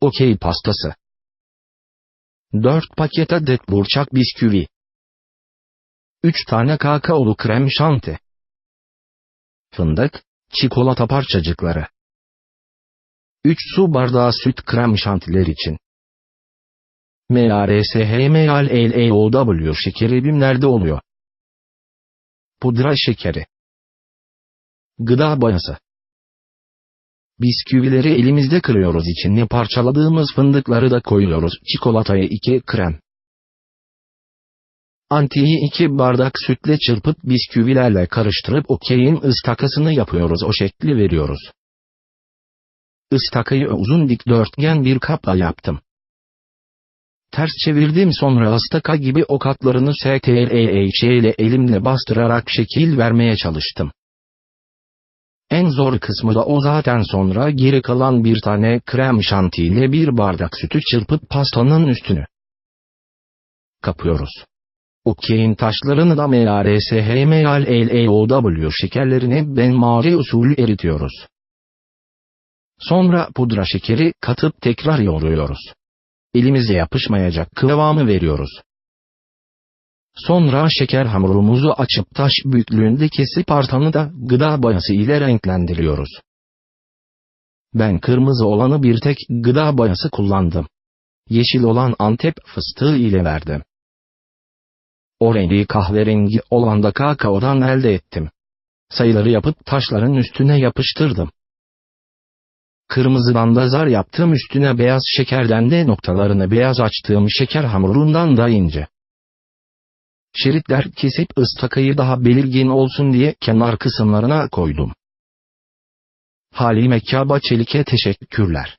okey pastası. 4 paket adet burçak bisküvi. 3 tane kakaolu krem şanti. Fındık, çikolata parçacıkları. 3 su bardağı süt krem şantiler için. MARSHMALLAOW şekeri bimlerde oluyor. Pudra şekeri. Gıda boyası. Bisküvileri elimizde kırıyoruz içine parçaladığımız fındıkları da koyuyoruz. Çikolataya 2 krem. Antiyi 2 bardak sütle çırpıp bisküvilerle karıştırıp okeyin ıstakasını yapıyoruz o şekli veriyoruz. Istakayı uzun dikdörtgen bir kapla yaptım. Ters çevirdim sonra ıstaka gibi o katlarını STREH ile elimle bastırarak şekil vermeye çalıştım. En zor kısmı da o zaten sonra geri kalan bir tane krem şanti ile bir bardak sütü çırpıp pastanın üstünü kapıyoruz. Okeyin taşlarını da MARSHMALLAOW şekerlerini benmari usulü eritiyoruz. Sonra pudra şekeri katıp tekrar yoğuruyoruz. Elimize yapışmayacak kıvamı veriyoruz. Sonra şeker hamurumuzu açıp taş büyüklüğünde kesip artanı da gıda boyası ile renklendiriyoruz. Ben kırmızı olanı bir tek gıda boyası kullandım. Yeşil olan Antep fıstığı ile verdim. O rengi kahverengi olan da kakaodan elde ettim. Sayıları yapıp taşların üstüne yapıştırdım. Kırmızıdan da zar yaptığım üstüne beyaz şekerden de noktalarını beyaz açtığım şeker hamurundan da ince. Şeritler kesip ıstakayı daha belirgin olsun diye kenar kısımlarına koydum. Halime Kaba Çelik'e teşekkürler.